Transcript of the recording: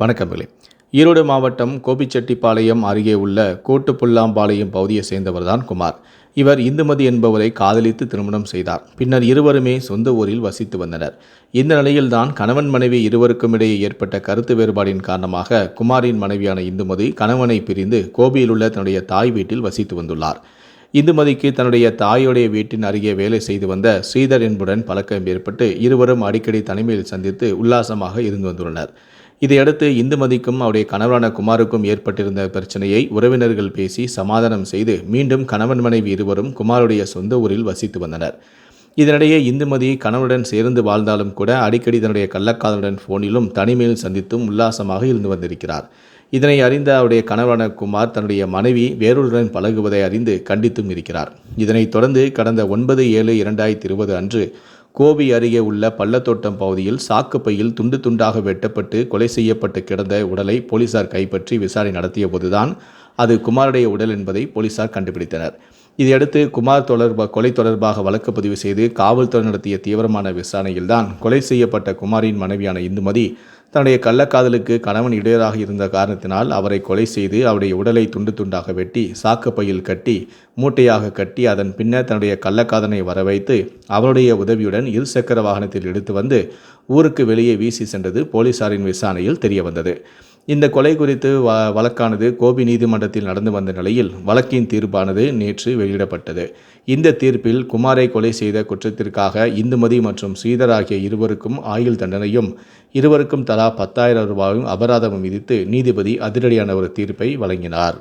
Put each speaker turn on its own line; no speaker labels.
வணக்கங்களே ஈரோடு மாவட்டம் கோபிச்செட்டிப்பாளையம் அருகே உள்ள கோட்டுப்புல்லாம்பாளையம் பகுதியை சேர்ந்தவர்தான் குமார். இவர் இந்துமதி என்பவரை காதலித்து திருமணம் செய்தார். பின்னர் இருவருமே சொந்த ஊரில் வசித்து வந்தனர். இந்த நிலையில்தான் கணவன் மனைவி இருவருக்கும் இடையே ஏற்பட்ட கருத்து வேறுபாடின் காரணமாக குமாரின் மனைவியான இந்துமதி கணவனை பிரிந்து கோபியில் உள்ள தன்னுடைய தாய் வீட்டில் வசித்து வந்துள்ளார். இந்துமதிக்கு தன்னுடைய தாயுடைய வீட்டின் அருகே வேலை செய்து வந்த ஸ்ரீதர் என்புடன் பழக்கம் ஏற்பட்டு இருவரும் அடிக்கடி தனிமையில் சந்தித்து உல்லாசமாக இருந்து வந்துள்ளனர். இதையடுத்து இந்துமதிக்கும் அவருடைய கணவரான குமாருக்கும் ஏற்பட்டிருந்த பிரச்சனையை உறவினர்கள் பேசி சமாதானம் செய்து மீண்டும் கணவன் மனைவி இருவரும் குமாருடைய சொந்த ஊரில் வசித்து வந்தனர். இதனிடையே இந்துமதி கணவனுடன் சேர்ந்து வாழ்ந்தாலும் கூட அடிக்கடி தன்னுடைய கள்ளக்காதலுடன் ஃபோனிலும் தனிமையில் சந்தித்தும் உல்லாசமாக இருந்து வந்திருக்கிறார். இதனை அறிந்த அவருடைய கணவரான குமார் தன்னுடைய மனைவி வேறொருடன் பழகுவதை அறிந்து கண்டித்தும் இருக்கிறார். இதனைத் தொடர்ந்து கடந்த ஒன்பது ஏழு இரண்டாயிரத்தி இருபது அன்று கோபி அருகே உள்ள பள்ளத்தோட்டம் பகுதியில் சாக்குப்பையில் துண்டு துண்டாக வெட்டப்பட்டு கொலை செய்யப்பட்டு கிடந்த உடலை போலீசார் கைப்பற்றி விசாரணை நடத்திய போதுதான் அது குமாருடைய உடல் என்பதை போலீசார் கண்டுபிடித்தனர். இதையடுத்து குமார் தொடர்பாக கொலை தொடர்பாக வழக்கு பதிவு செய்து காவல்துறை நடத்திய தீவிரமான விசாரணையில்தான் கொலை செய்யப்பட்ட குமாரின் மனைவியான இந்துமதி தன்னுடைய கள்ளக்காதலுக்கு கணவன் இடையராக இருந்த காரணத்தினால் அவரை கொலை செய்து அவருடைய உடலை துண்டு துண்டாக வெட்டி சாக்குப்பையில் கட்டி மூட்டையாக கட்டி அதன் பின்னர் தன்னுடைய கள்ளக்காதனை வரவைத்து அவருடைய உதவியுடன் இருசக்கர வாகனத்தில் எடுத்து வந்து ஊருக்கு வெளியே வீசி சென்றது போலீசாரின் விசாரணையில் தெரிய வந்தது இந்த கொலை குறித்து வ வழக்கானது கோபி நீதிமன்றத்தில் நடந்து வந்த நிலையில் வழக்கின் தீர்ப்பானது நேற்று வெளியிடப்பட்டது. இந்த தீர்ப்பில் குமாரை கொலை செய்த குற்றத்திற்காக இந்துமதி மற்றும் ஸ்ரீதர் ஆகிய இருவருக்கும் ஆயுள் தண்டனையும் இருவருக்கும் தலா பத்தாயிரம் ரூபாயும் அபராதமும் விதித்து நீதிபதி அதிரடியான ஒரு தீர்ப்பை வழங்கினார்.